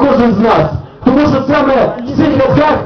кожен з нас. Тому що саме в цих рядках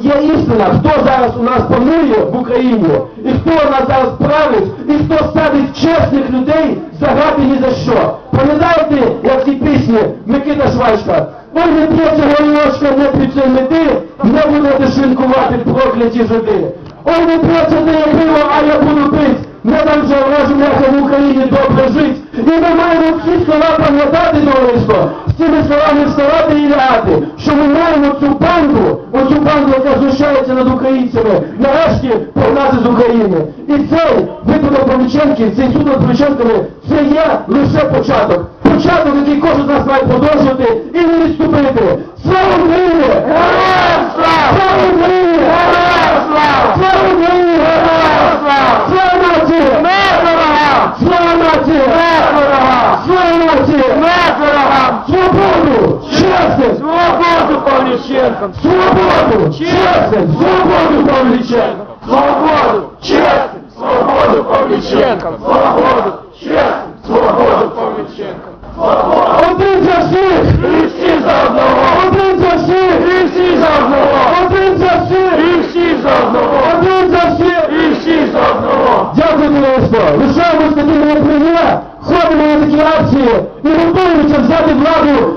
є істина, хто зараз у нас панує в Україні, і хто нас зараз править, і хто ставить чесних людей заграти ні за що. Пам'ятаєте, як в цій пісні Микита Швачка? Ой, не п'ється горілочка, не п'ється мети, не будете шинкувати прокляті жиди. Ой, не п'ється не я пиво, а я буду пить. Не дам же розуміти в Україні добре жить. І ми маємо ці слова пам'ятати, товариство, цими словами вставати і лягати, що ми маємо цю банду, оцю банду, яка знущається над українцями, нарешті погнати з України. І цей випадок Павліченків, цей суд над Павліченками, це є лише початок. Початок, який кожен з нас має продовжувати і не відступити. Слава Україні! Героям слава! Слава Україні! Героям слава! Слава Україні! Героям слава! Слава нації! Смерть ворогам! Слава нації! Смерть ворогам! Слава нації! Смерть ворогам! Свободу! Чесність! Свободу Павліченкам! Свободу! Чесність! Свободу Павліченкам! Свободу! Чесність! Свободу Павліченкам! Свободу! Чесність! Свободу Павліченкам! Один за всіх! І всі за одного! Один за всіх! І всі за одного! Один за всіх! І всі за одного! Один за всіх! І всі за одного! Дякую, товариство! Лишаємось такими, як ми є! Ходимо на такі акції і готуємося взяти владу